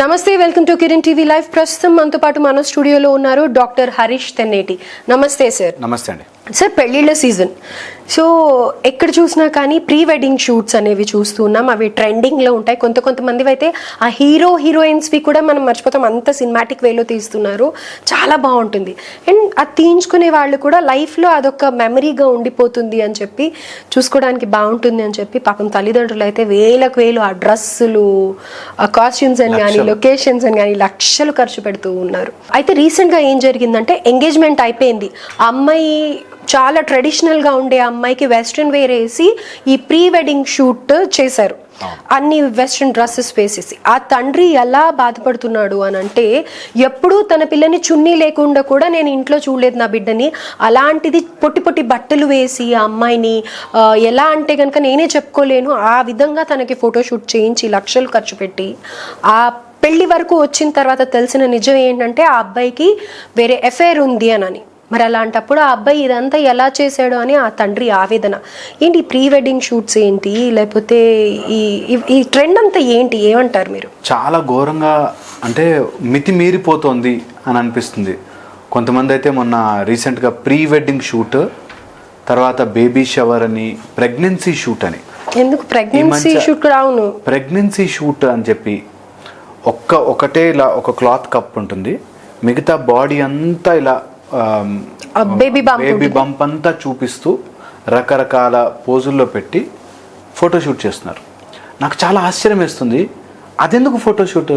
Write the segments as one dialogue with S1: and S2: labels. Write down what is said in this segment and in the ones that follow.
S1: నమస్తే welcome to Kiran TV live ప్రస్తుతం మనతో పాటు మన స్టూడియోలో ఉన్నారు డాక్టర్ హరీష్ తెన్నేటి నమస్తే సార్
S2: నమస్తే అండి
S1: సార్ పెళ్ళిళ్ళ సీజన్ సో ఎక్కడ చూసినా కానీ ప్రీ వెడ్డింగ్ షూట్స్ అనేవి చూస్తున్నాం అవి ట్రెండింగ్లో ఉంటాయి కొంత కొంతమంది అయితే ఆ హీరో హీరోయిన్స్వి కూడా మనం మర్చిపోతాం అంత సినిమాటిక్ వేలో తీస్తున్నారు చాలా బాగుంటుంది అండ్ అది తీయించుకునే వాళ్ళు కూడా లైఫ్లో అదొక మెమరీగా ఉండిపోతుంది అని చెప్పి చూసుకోవడానికి బాగుంటుంది అని చెప్పి పాపం తల్లిదండ్రులు అయితే వేలకు వేలు ఆ డ్రెస్సులు ఆ కాస్ట్యూమ్స్ అని కానీ లొకేషన్స్ అని కానీ లక్షలు ఖర్చు పెడుతూ ఉన్నారు అయితే రీసెంట్గా ఏం జరిగిందంటే ఎంగేజ్మెంట్ అయిపోయింది అమ్మాయి చాలా ట్రెడిషనల్గా ఉండే అమ్మాయికి వెస్ట్రన్ వేర్ వేసి ఈ ప్రీ వెడ్డింగ్ షూట్ చేశారు అన్ని వెస్ట్రన్ డ్రెస్సెస్ వేసేసి ఆ తండ్రి ఎలా బాధపడుతున్నాడు అని అంటే ఎప్పుడూ తన పిల్లని చున్నీ లేకుండా కూడా నేను ఇంట్లో చూడలేదు నా బిడ్డని అలాంటిది పొట్టి పొట్టి బట్టలు వేసి ఆ అమ్మాయిని ఎలా అంటే కనుక నేనే చెప్పుకోలేను ఆ విధంగా తనకి ఫోటోషూట్ చేయించి లక్షలు ఖర్చు పెట్టి ఆ పెళ్లి వరకు వచ్చిన తర్వాత తెలిసిన నిజం ఏంటంటే ఆ అబ్బాయికి వేరే ఎఫైర్ ఉంది అని మరి అలాంటప్పుడు ఆ అబ్బాయి ఇదంతా ఎలా చేశాడు అని ఆ తండ్రి ఆవేదన ఏంటి ప్రీ వెడ్డింగ్ షూట్స్ ఏంటి లేకపోతే ఈ ఈ ట్రెండ్ అంతా ఏంటి ఏమంటారు మీరు
S2: చాలా ఘోరంగా అంటే మితి మీరిపోతుంది అని అనిపిస్తుంది కొంతమంది అయితే మొన్న రీసెంట్గా ప్రీ వెడ్డింగ్ షూట్ తర్వాత బేబీ షవర్ అని ప్రెగ్నెన్సీ షూట్ అని
S1: ఎందుకు ప్రెగ్నెన్సీ షూట్ కూడా అవును
S2: ప్రెగ్నెన్సీ షూట్ అని చెప్పి ఒక్క ఒకటే ఇలా ఒక క్లాత్ కప్ ఉంటుంది మిగతా బాడీ అంతా ఇలా బేబీ
S1: బేబీ
S2: బంప్ అంతా చూపిస్తూ రకరకాల పోజుల్లో పెట్టి ఫోటోషూట్ చేస్తున్నారు నాకు చాలా ఆశ్చర్యం వేస్తుంది అదెందుకు ఫోటోషూట్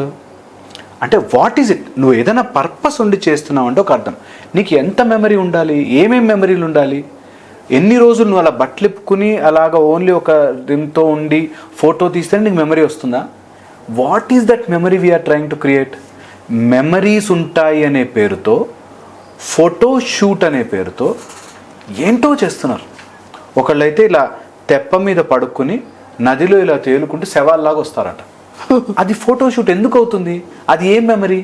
S2: అంటే వాట్ ఈజ్ ఇట్ నువ్వు ఏదైనా పర్పస్ ఉండి చేస్తున్నావు అంటే ఒక అర్థం నీకు ఎంత మెమరీ ఉండాలి ఏమేం మెమరీలు ఉండాలి ఎన్ని రోజులు నువ్వు అలా బట్టలిప్పుకుని అలాగ ఓన్లీ ఒక రిమ్తో ఉండి ఫోటో తీస్తే నీకు మెమరీ వస్తుందా what is that memory we are trying to create memories ఉంటాయి అనే పేరుతో ఫోటో షూట్ అనే పేరుతో ఏంటో చేస్తున్నారు ఒకళ్ళైతే ఇలా తెప్ప మీద పడుక్కుని నదిలో ఇలా తేలుకుంటూ శవాల్లాగా వస్తారట అది ఫోటోషూట్ ఎందుకు అవుతుంది అది ఏం మెమరీ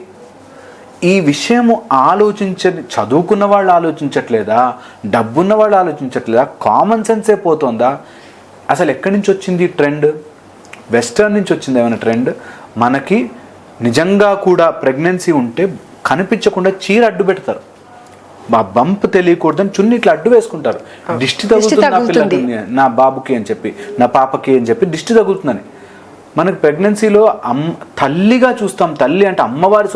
S2: ఈ విషయము ఆలోచించ చదువుకున్న వాళ్ళు ఆలోచించట్లేదా డబ్బున్న వాళ్ళు ఆలోచించట్లేదా కామన్ సెన్సే పోతుందా అసలు ఎక్కడి నుంచి వచ్చింది ట్రెండ్ వెస్టర్న్ నుంచి వచ్చింది ఏమైనా ట్రెండ్ మనకి నిజంగా కూడా ప్రెగ్నెన్సీ ఉంటే కనిపించకుండా చీర అడ్డు పెడతారు మా బంప్ తెలియకూడదని చున్ని ఇట్లా అడ్డు వేసుకుంటారు దిష్టి తగులుతుంది నా నా బాబుకి అని చెప్పి నా పాపకి అని చెప్పి దిష్టి తగులుతుందని మనకు ప్రెగ్నెన్సీలో అమ్ తల్లిగా చూస్తాం తల్లి అంటే అమ్మవారి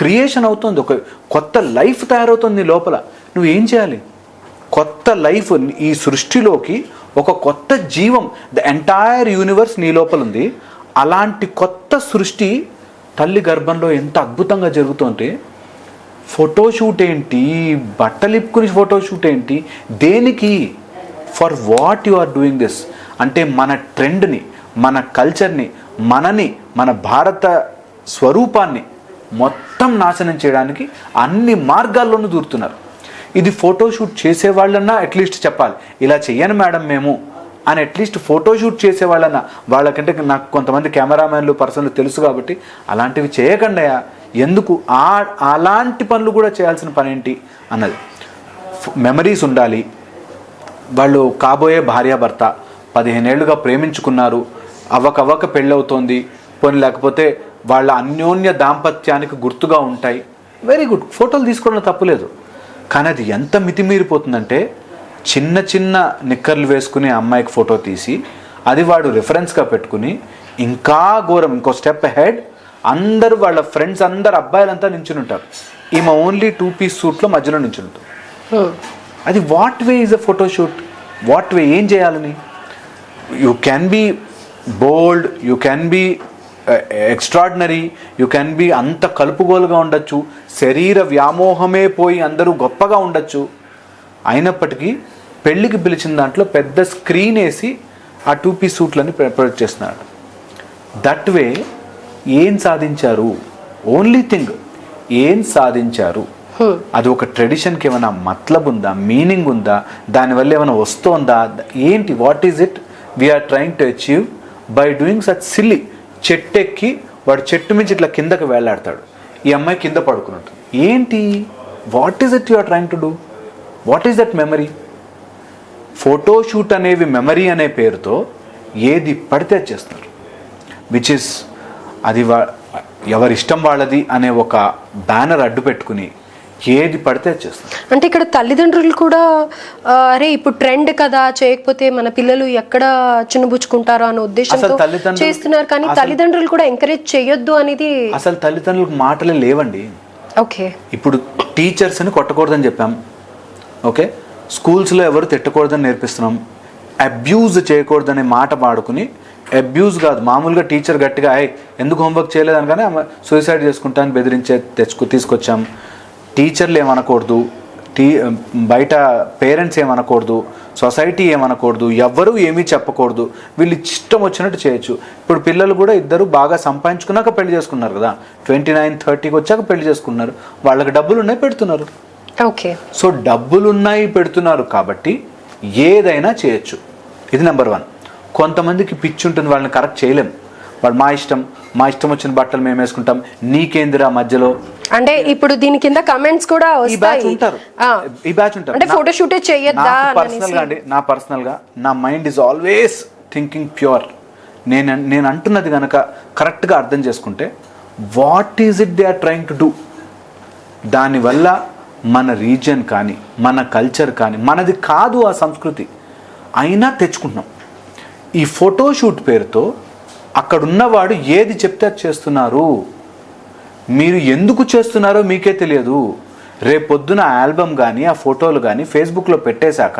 S2: క్రియేషన్ అవుతుంది ఒక కొత్త లైఫ్ తయారవుతుంది లోపల నువ్వు ఏం చేయాలి కొత్త లైఫ్ ఈ సృష్టిలోకి ఒక కొత్త జీవం ద ఎంటైర్ యూనివర్స్ నీ లోపల ఉంది అలాంటి కొత్త సృష్టి తల్లి గర్భంలో ఎంత అద్భుతంగా జరుగుతుంటే ఫోటోషూట్ ఏంటి బట్టలిప్పుకుని ఫోటోషూట్ ఏంటి దేనికి for what you are doing this అంటే మన ట్రెండ్ని మన కల్చర్ని మనని మన భారత స్వరూపాన్ని మొత్తం నాశనం చేయడానికి అన్ని మార్గాల్లోనూ దూరుతున్నారు ఇది ఫోటోషూట్ చేసేవాళ్ళన్నా అట్లీస్ట్ చెప్పాలి ఇలా చెయ్యను మేడం మేము అని అట్లీస్ట్ ఫోటోషూట్ చేసేవాళ్ళన్నా వాళ్ళకంటే నాకు కొంతమంది కెమెరామెన్లు పర్సన్లు తెలుసు కాబట్టి అలాంటివి చేయకుండా ఎందుకు ఆ అలాంటి పనులు కూడా చేయాల్సిన పని ఏంటి అన్నది మెమరీస్ ఉండాలి వాళ్ళు కాబోయే భార్యాభర్త పదిహేనేళ్లుగా ప్రేమించుకున్నారు అవకవక పెళ్ళవుతోంది పోనీ లేకపోతే వాళ్ళ అన్యోన్య దాంపత్యానికి గుర్తుగా ఉంటాయి వెరీ గుడ్ ఫోటోలు తీసుకోవడం తప్పులేదు కానీ అది ఎంత మితిమీరిపోతుందంటే చిన్న చిన్న నిక్కర్లు వేసుకునే అమ్మాయికి ఫోటో తీసి అది వాడు రిఫరెన్స్గా పెట్టుకుని ఇంకా ఘోరం ఇంకో స్టెప్ హెడ్ అందరూ వాళ్ళ ఫ్రెండ్స్ అందరు అబ్బాయిలంతా నించుని ఉంటారు ఈమె ఓన్లీ టూ పీస్ సూట్లో మధ్యలో నించుని
S1: ఉంటారు
S2: అది what way is a photoshoot what way ఏం చేయాలని you can be bold you can be extraordinary you can be అంత కలుపుగోలుగా ఉండొచ్చు శరీర వ్యామోహమే పోయి అందరూ గొప్పగా ఉండొచ్చు అయినప్పటికీ పెళ్ళికి పిలిచిన దాంట్లో పెద్ద స్క్రీన్ వేసి ఆ టూ పీస్ సూట్లని ప్రొడక్ట్ చేస్తున్నాడు దట్ వే ఏం సాధించారు ఓన్లీ థింగ్ ఏం సాధించారు అది ఒక ట్రెడిషన్కి ఏమైనా మతలబ్ ఉందా మీనింగ్ ఉందా దానివల్ల ఏమైనా వస్తోందా ఏంటి what is it we're trying to achieve by doing such silly చెట్టు ఎక్కి వాడు చెట్టు మించి ఇట్లా కిందకి వేలాడతాడు ఈ అమ్మాయి కింద పడుకున్నట్టు ఏంటి what is it you are trying to do what is that memory photoshoot అనేవి మెమరీ అనే పేరుతో ఏది పడితే చేస్తారు విచ్ ఇస్ అది వా ఎవరిష్టం వాళ్ళది అనే ఒక బ్యానర్ అడ్డు పెట్టుకుని ఏది పడితే చేస్తారు
S1: అంటే ఇక్కడ తల్లిదండ్రులు కూడా అరే ఇప్పుడు ట్రెండ్ కదా చేయకపోతే మన పిల్లలు ఎక్కడ చిన్నబుచ్చుకుంటారో అనే
S2: ఉద్దేశం
S1: చేస్తున్నారు కానీ తల్లిదండ్రులు కూడా ఎంకరేజ్ చేయొద్దు అనేది
S2: అసలు తల్లిదండ్రులకు మాటలే లేవండి
S1: ఓకే
S2: ఇప్పుడు టీచర్స్ని కొట్టకూడదని చెప్పాం ఓకే స్కూల్స్లో ఎవరు తిట్టకూడదని నేర్పిస్తున్నాం అబ్యూజ్ చేయకూడదనే మాట పాడుకుని అబ్యూజ్ కాదు మామూలుగా టీచర్ గట్టిగా అయ్యి ఎందుకు హోంవర్క్ చేయలేదు అనగానే ఆమె సూసైడ్ చేసుకుంటాను బెదిరించే తెచ్చుకు తీసుకొచ్చాం టీచర్లు ఏమనకూడదు టీ బయట పేరెంట్స్ ఏమనకూడదు సొసైటీ ఏమనకూడదు ఎవరు ఏమీ చెప్పకూడదు వీళ్ళు ఇష్టం వచ్చినట్టు చేయొచ్చు ఇప్పుడు పిల్లలు కూడా ఇద్దరు బాగా సంపాదించుకున్నాక పెళ్లి చేసుకున్నారు కదా ట్వంటీ నైన్ థర్టీకి వచ్చాక పెళ్లి చేసుకున్నారు వాళ్ళకి డబ్బులు ఉన్నాయి పెడుతున్నారు
S1: ఓకే
S2: సో డబ్బులున్నాయి పెడుతున్నారు కాబట్టి ఏదైనా చేయొచ్చు ఇది నెంబర్ వన్ కొంతమందికి పిచ్చి ఉంటుంది వాళ్ళని కరెక్ట్ చేయలేం వాళ్ళు మా ఇష్టం మా ఇష్టం వచ్చిన బట్టలు మేము వేసుకుంటాం నీకేందిరా మధ్యలో
S1: అంటే ఇప్పుడు దీని కింద కమెంట్స్ కూడా
S2: ఈ బ్యాచ్ ఉంటారు ఈ బ్యాచ్ ఉంటారు
S1: అంటే ఫోటో షూట్ చేయొద్దా
S2: పర్సనల్ గా అండి నా పర్సనల్ గా నా mind is always thinking pure నేను నేను అంటున్నది కనుక గా అర్థం చేసుకుంటే what is it they are trying to do దానివల్ల మన రీజన్ కానీ మన కల్చర్ కానీ మనది కాదు ఆ సంస్కృతి అయినా తెచ్చుకుంటున్నాం ఈ ఫోటోషూట్ పేరుతో అక్కడున్నవాడు ఏది చెప్తే చేస్తున్నారు మీరు ఎందుకు చేస్తున్నారో మీకే తెలియదు రేపొద్దున ఆల్బమ్ కానీ ఆ ఫోటోలు కానీ ఫేస్బుక్లో పెట్టేశాక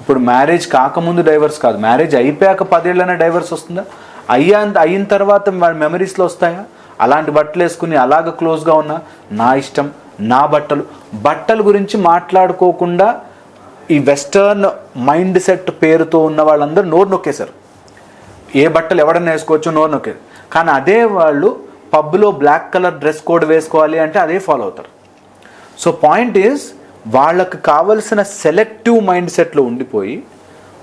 S2: ఇప్పుడు మ్యారేజ్ కాకముందు డైవర్స్ కాదు మ్యారేజ్ అయిపోయాక పదేళ్ళనే డైవర్స్ వస్తుందా అయ్యా అయిన తర్వాత వాడి మెమరీస్లో వస్తాయా అలాంటి బట్టలు వేసుకుని అలాగ క్లోజ్గా ఉన్నా నా ఇష్టం నా బట్టలు బట్టల గురించి మాట్లాడుకోకుండా ఈ వెస్టర్న్ మైండ్ సెట్ పేరుతో ఉన్న వాళ్ళందరూ నోరు నొక్కేశారు ఏ బట్టలు ఎవడన్నా వేసుకోవచ్చు నోరు నొక్కేది కానీ అదే వాళ్ళు పబ్లో బ్లాక్ కలర్ డ్రెస్ కోడ్ వేసుకోవాలి అంటే అదే ఫాలో అవుతారు సో పాయింట్ ఈజ్ వాళ్ళకు కావలసిన సెలెక్టివ్ మైండ్ సెట్లో ఉండిపోయి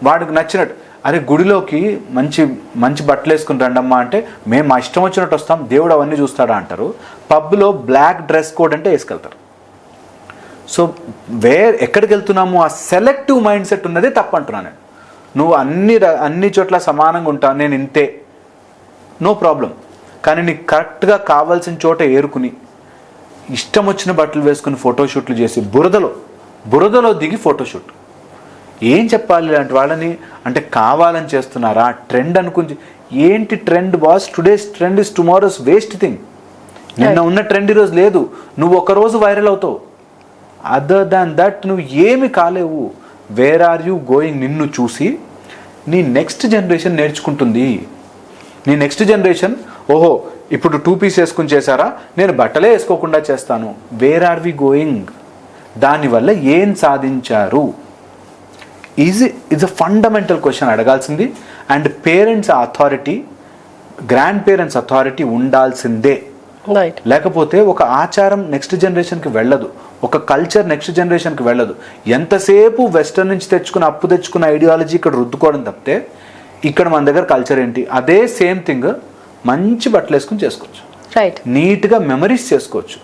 S2: వాడికి నచ్చినట్టు అరే గుడిలోకి మంచి మంచి బట్టలు వేసుకుని రండమ్మా అంటే మేము మా ఇష్టం వచ్చినట్టు వస్తాం దేవుడు అవన్నీ చూస్తాడా అంటారు పబ్లో బ్లాక్ డ్రెస్ కోడ్ అంటే వేసుకెళ్తారు సో వేర్ ఎక్కడికి వెళ్తున్నాము ఆ సెలెక్టివ్ మైండ్ సెట్ ఉన్నది తప్పంటున్నాను నేను నువ్వు అన్ని అన్ని చోట్ల సమానంగా ఉంటావు నేను ఇంతే నో ప్రాబ్లం కానీ నీకు కరెక్ట్గా కావాల్సిన చోట ఏరుకుని ఇష్టం వచ్చిన బట్టలు వేసుకుని ఫోటోషూట్లు చేసి బురదలో బురదలో దిగి ఫోటోషూట్ ఏం చెప్పాలి ఇలాంటి వాళ్ళని అంటే కావాలని చేస్తున్నారా ట్రెండ్ అనుకుంది ఏంటి trend boss today's trend is tomorrow's waste thing నిన్న ఉన్న ట్రెండ్ ఈరోజు లేదు నువ్వు ఒకరోజు వైరల్ అవుతావు అదర్ దాన్ దట్ నువ్వు ఏమి కాలేవు వేర్ ఆర్ యూ గోయింగ్ నిన్ను చూసి నీ నెక్స్ట్ జనరేషన్ నేర్చుకుంటుంది నీ నెక్స్ట్ జనరేషన్ ఓహో ఇప్పుడు టూ పీస్ వేసుకుని చేశారా నేను బట్టలే వేసుకోకుండా చేస్తాను వేర్ ఆర్ వి గోయింగ్ దానివల్ల ఏం సాధించారు is is a fundamental question అడగాల్సింది and parents authority grandparents authority ఉండాల్సిందే లేకపోతే ఒక ఆచారం నెక్స్ట్ జనరేషన్కి వెళ్ళదు ఒక కల్చర్ నెక్స్ట్ జనరేషన్కి వెళ్ళదు ఎంతసేపు వెస్టర్న్ నుంచి తెచ్చుకున్న అప్పు తెచ్చుకున్న ఐడియాలజీ ఇక్కడ రుద్దుకోవడం తప్పితే ఇక్కడ మన దగ్గర కల్చర్ ఏంటి అదే సేమ్ థింగ్ మంచి బట్టలు వేసుకుని చేసుకోవచ్చు
S1: రైట్
S2: నీట్గా మెమరీస్ చేసుకోవచ్చు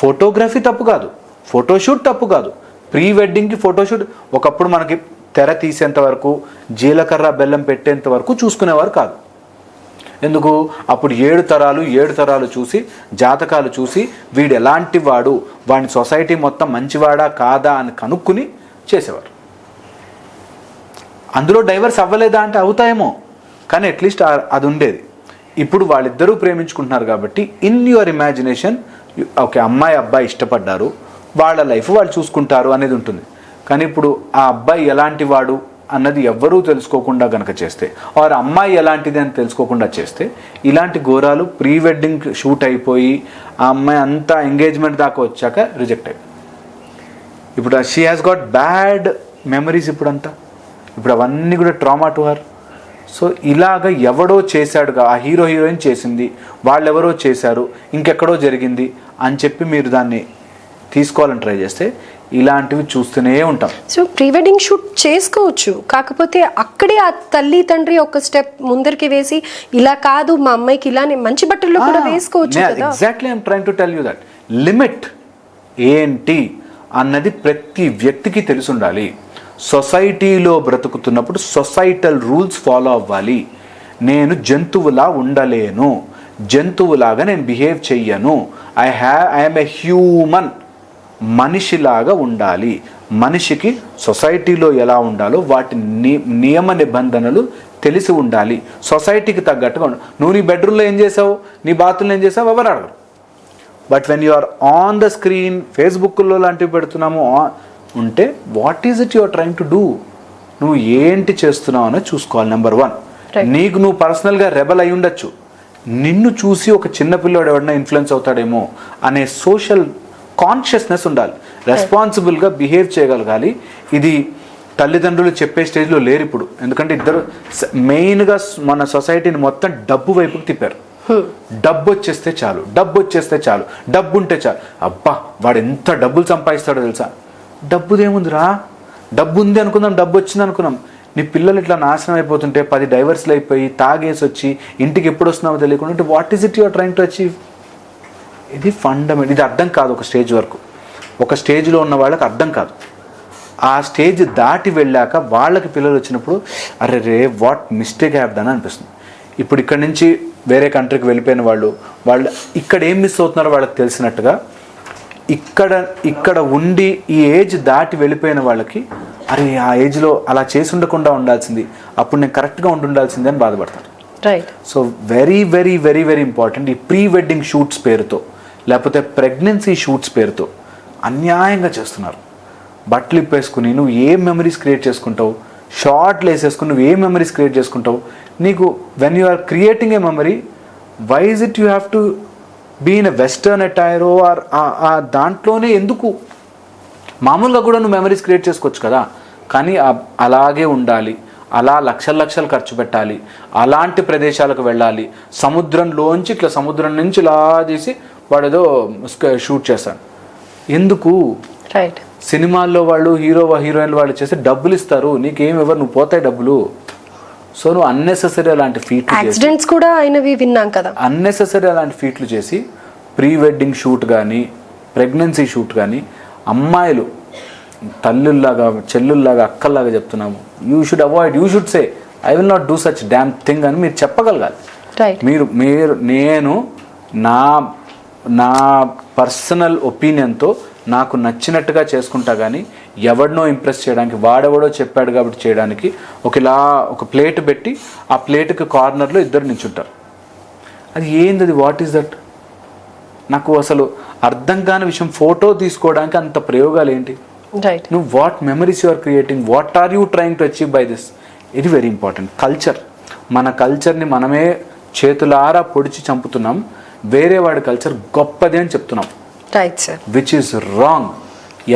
S2: ఫోటోగ్రఫీ తప్పు కాదు ఫోటోషూట్ తప్పు కాదు ప్రీ వెడ్డింగ్కి ఫోటోషూట్ ఒకప్పుడు మనకి తెర తీసేంత వరకు జీలకర్ర బెల్లం పెట్టేంత వరకు చూసుకునేవారు కాదు ఎందుకు అప్పుడు ఏడు తరాలు ఏడు తరాలు చూసి జాతకాలు చూసి వీడు ఎలాంటి వాడు వాడిని సొసైటీ మొత్తం మంచివాడా కాదా అని కనుక్కుని చేసేవారు అందులో డైవర్స్ అవ్వలేదా అంటే అవుతాయేమో కానీ అట్లీస్ట్ అది ఉండేది ఇప్పుడు వాళ్ళిద్దరూ ప్రేమించుకుంటున్నారు కాబట్టి ఇన్ యువర్ ఇమాజినేషన్ ఓకే అమ్మాయి అబ్బాయి ఇష్టపడ్డారు వాళ్ళ లైఫ్ వాళ్ళు చూసుకుంటారు అనేది ఉంటుంది కానీ ఇప్పుడు ఆ అబ్బాయి ఎలాంటి వాడు అన్నది ఎవ్వరూ తెలుసుకోకుండా గనక చేస్తే ఆర్ అమ్మాయి ఎలాంటిది అని తెలుసుకోకుండా చేస్తే ఇలాంటి ఘోరాలు ప్రీ వెడ్డింగ్ షూట్ అయిపోయి ఆ అమ్మాయి అంతా ఎంగేజ్మెంట్ దాకా వచ్చాక రిజెక్ట్ అయి ఇప్పుడు she has got bad memories ఇప్పుడంతా ఇప్పుడు అవన్నీ కూడా ట్రామా టు హర్ సో ఇలాగ ఎవడో చేశాడుగా ఆ హీరో హీరోయిన్ చేసింది వాళ్ళెవరో చేశారు ఇంకెక్కడో జరిగింది అని చెప్పి మీరు దాన్ని తీసుకోవాలని ట్రై చేస్తే ఇలాంటివి చూస్తూనే ఉంటాం
S1: సో ప్రీ వెడ్డింగ్ షూట్ చేసుకోవచ్చు కాకపోతే అక్కడే ఆ తల్లి తండ్రి ఒక స్టెప్ ముందరికి వేసి ఇలా కాదు మా అమ్మాయికి ఇలానే మంచి బట్టల్లో కూడా వేసుకోవచ్చు
S2: exactly I'm trying to tell you that limit ఏంటి అన్నది ప్రతి వ్యక్తికి తెలిసి ఉండాలి సొసైటీలో బ్రతుకుతున్నప్పుడు సొసైటల్ రూల్స్ ఫాలో అవ్వాలి నేను జంతువులా ఉండలేను జంతువులాగా నేను బిహేవ్ చెయ్యను I have I'm a human మనిషిలాగా ఉండాలి మనిషికి సొసైటీలో ఎలా ఉండాలో వాటి నియమ నిబంధనలు తెలిసి ఉండాలి సొసైటీకి తగ్గట్టుగా నువ్వు నీ బెడ్రూమ్లో ఏం చేసావు నీ బాత్రూంలో ఏం చేసావు ఎవరు అడగరు but when you are on the screen ఫేస్బుక్లో లాంటివి పెడుతున్నాము ఉంటే what is it you're trying to do నువ్వు ఏంటి చేస్తున్నావు అని చూసుకోవాలి నెంబర్ వన్ నీకు నువ్వు పర్సనల్గా రెబల్ అయి ఉండొచ్చు నిన్ను చూసి ఒక చిన్న పిల్లోడు ఎవడన్నా ఇన్ఫ్లుయెన్స్ అవుతాడేమో అనే సోషల్ కాన్షియస్నెస్ ఉండాలి రెస్పాన్సిబుల్గా బిహేవ్ చేయగలగాలి ఇది తల్లిదండ్రులు చెప్పే స్టేజ్లో లేరు ఇప్పుడు ఎందుకంటే ఇద్దరు మెయిన్గా మన సొసైటీని మొత్తం డబ్బు వైపుకి తిప్పారు డబ్బు వచ్చేస్తే చాలు డబ్బు వచ్చేస్తే చాలు డబ్బు ఉంటే చాలు అబ్బా వాడు ఎంత డబ్బులు సంపాదిస్తాడో తెలుసా డబ్బుదేముందిరా డబ్బు ఉంది అనుకుందాం డబ్బు వచ్చింది అనుకున్నాం నీ పిల్లలు ఇట్లా నాశనం అయిపోతుంటే పది డైవర్స్లు అయిపోయి తాగేసి వచ్చి ఇంటికి ఎప్పుడు వస్తున్నావో తెలియకుండా what is it your trying to achieve ఇది ఫండమెంట్ ఇది అర్థం కాదు ఒక స్టేజ్ వరకు ఒక స్టేజ్లో ఉన్న వాళ్ళకి అర్థం కాదు ఆ స్టేజ్ దాటి వెళ్ళాక వాళ్ళకి పిల్లలు వచ్చినప్పుడు అరే రే వాట్ మిస్టేక్ హ్యాప్ డన్ అనిపిస్తుంది ఇప్పుడు ఇక్కడ నుంచి వేరే కంట్రీకి వెళ్ళిపోయిన వాళ్ళు వాళ్ళు ఇక్కడ ఏం మిస్ అవుతున్నారో వాళ్ళకి తెలిసినట్టుగా ఇక్కడ ఇక్కడ ఉండి ఈ ఏజ్ దాటి వెళ్ళిపోయిన వాళ్ళకి అరే ఆ ఏజ్లో అలా చేసి ఉండకుండా ఉండాల్సింది అప్పుడు నేను కరెక్ట్గా ఉండి ఉండాల్సిందే అని బాధపడతాను
S1: right
S2: so very very very very important ఈ ప్రీ వెడ్డింగ్ షూట్స్ పేరుతో లేకపోతే ప్రెగ్నెన్సీ షూట్స్ పేరుతో అన్యాయంగా చేస్తున్నారు బట్టలు ఇప్పేసుకుని నువ్వు ఏ మెమరీస్ క్రియేట్ చేసుకుంటావు షార్ట్లు వేసేసుకుని నువ్వు ఏ మెమరీస్ క్రియేట్ చేసుకుంటావు నీకు when you are creating a memory why's it you have to be in a western attire or ఆ దాంట్లోనే ఎందుకు మామూలుగా కూడా నువ్వు మెమరీస్ క్రియేట్ చేసుకోవచ్చు కదా కానీ అలాగే ఉండాలి అలా లక్షల లక్షలు ఖర్చు పెట్టాలి అలాంటి ప్రదేశాలకు వెళ్ళాలి సముద్రంలోంచి ఇట్లా సముద్రం నుంచి ఇలా తీసి వాడు ఏదో షూట్ చేస్తాడు ఎందుకు
S1: రైట్
S2: సినిమాల్లో వాళ్ళు హీరో హీరోయిన్లు వాళ్ళు చేసి డబ్బులు ఇస్తారు నీకేం ఇవ్వరు నువ్వు పోతాయి డబ్బులు సో నువ్వు అన్నెసెసరీ అలాంటి ఫీట్
S1: యాక్సిడెంట్స్ కూడా అయినవి విన్నాం కదా
S2: అన్నెసెసరీ అలాంటి ఫీట్లు చేసి ప్రీ వెడ్డింగ్ షూట్ కానీ ప్రెగ్నెన్సీ షూట్ కానీ అమ్మాయిలు తల్లుల్లాగా చెల్లుల్లాగా అక్కల్లాగా చెప్తున్నాము you should avoid you should say I will not do such damn thing అని మీరు చెప్పగలగాలి మీరు మీరు నేను నా నా పర్సనల్ ఒపీనియన్తో నాకు నచ్చినట్టుగా చేసుకుంటా కానీ ఎవడినో ఇంప్రెస్ చేయడానికి వాడెవడో చెప్పాడు కాబట్టి చేయడానికి ఒక ఇలా ఒక ప్లేట్ పెట్టి ఆ ప్లేట్కి కార్నర్లో ఇద్దరు నించుంటారు అది ఏంది అది వాట్ ఈస్ దట్ నాకు అసలు అర్థం కాని విషయం ఫోటో తీసుకోవడానికి అంత ప్రయోగాలు ఏంటి
S1: రైట్
S2: నువ్వు what memories you are creating what are you trying to achieve by this ఇది వెరీ ఇంపార్టెంట్ కల్చర్ మన కల్చర్ని మనమే చేతులారా పొడిచి చంపుతున్నాం వేరే వాడి కల్చర్ గొప్పది అని చెప్తున్నాం
S1: right sir
S2: which is wrong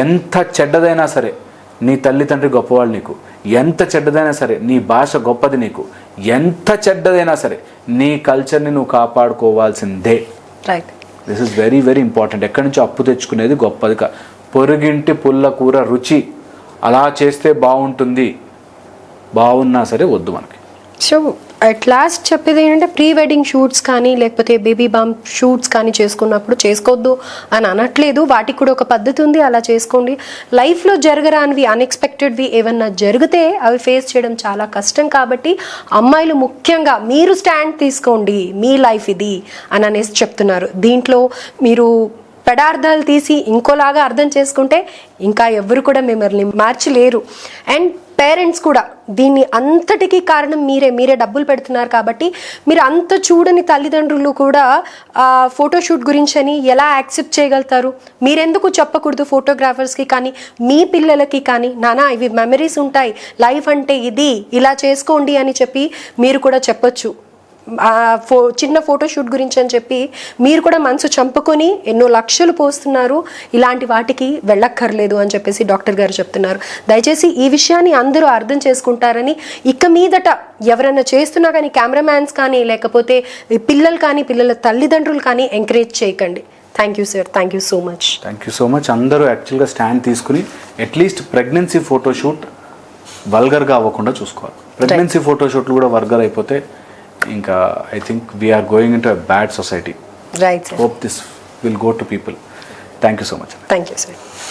S2: ఎంత చెడ్డదైనా సరే నీ తల్లిదండ్రి గొప్పవాళ్ళు నీకు ఎంత చెడ్డదైనా సరే నీ భాష గొప్పది నీకు ఎంత చెడ్డదైనా సరే నీ కల్చర్ని నువ్వు కాపాడుకోవాల్సిందే
S1: right
S2: this is very very important ఎక్కడి నుంచి అప్పు తెచ్చుకునేది గొప్పది పొరుగింటి పుల్లకూర రుచి అలా చేస్తే బాగుంటుంది బాగున్నా సరే వద్దు మనకి
S1: సో అట్ లాస్ట్ చెప్పేది ఏంటంటే ప్రీ వెడ్డింగ్ షూట్స్ కానీ లేకపోతే బేబీ బామ్ షూట్స్ కానీ చేసుకున్నప్పుడు చేసుకోవద్దు అని అనట్లేదు వాటికి కూడా ఒక పద్ధతి ఉంది అలా చేసుకోండి లైఫ్లో జరగరానివి అన్ఎక్స్పెక్టెడ్వి ఏమన్నా జరిగితే అవి ఫేస్ చేయడం చాలా కష్టం కాబట్టి అమ్మాయిలు ముఖ్యంగా మీరు స్టాండ్ తీసుకోండి మీ లైఫ్ ఇది అని అనేసి చెప్తున్నారు దీంట్లో మీరు పెడార్థాలు తీసి ఇంకోలాగా అర్థం చేసుకుంటే ఇంకా ఎవరు కూడా మిమ్మల్ని మార్చలేరు అండ్ పేరెంట్స్ కూడా దీన్ని అంతటికీ కారణం మీరే మీరే డబ్బులు పెడుతున్నారు కాబట్టి మీరు అంత చూడని తల్లిదండ్రులు కూడా ఫోటోషూట్ గురించి అని ఎలా యాక్సెప్ట్ చేయగలుగుతారు మీరెందుకు చెప్పకూడదు ఫోటోగ్రాఫర్స్కి కానీ మీ పిల్లలకి కానీ నానా ఇవి మెమరీస్ ఉంటాయి లైఫ్ అంటే ఇది ఇలా చేసుకోండి అని చెప్పి మీరు కూడా చెప్పొచ్చు ఫో చిన్న ఫోటోషూట్ గురించి అని చెప్పి మీరు కూడా మనసు చంపుకొని ఎన్నో లక్షలు పోస్తున్నారు ఇలాంటి వాటికి వెళ్ళక్కర్లేదు అని చెప్పేసి డాక్టర్ గారు చెప్తున్నారు దయచేసి ఈ విషయాన్ని అందరూ అర్థం చేసుకుంటారని ఇక మీదట ఎవరైనా చేస్తున్నా కానీ కెమెరామ్యాన్స్ కానీ లేకపోతే పిల్లలు కానీ పిల్లల తల్లిదండ్రులు కానీ ఎంకరేజ్ చేయకండి thank you sir thank you so much
S2: thank you so much అందరూ యాక్చువల్గా స్టాండ్ తీసుకుని అట్లీస్ట్ ప్రెగ్నెన్సీ ఫోటోషూట్ వల్గర్గా అవ్వకుండా చూసుకోవాలి ప్రెగ్నెన్సీ ఫోటోషూట్లు కూడా వల్గర్ అయిపోతే Inka, I think we are going into a bad society.
S1: Right, sir.
S2: Hope this will go to people. Thank you so much.
S1: Thank you, sir.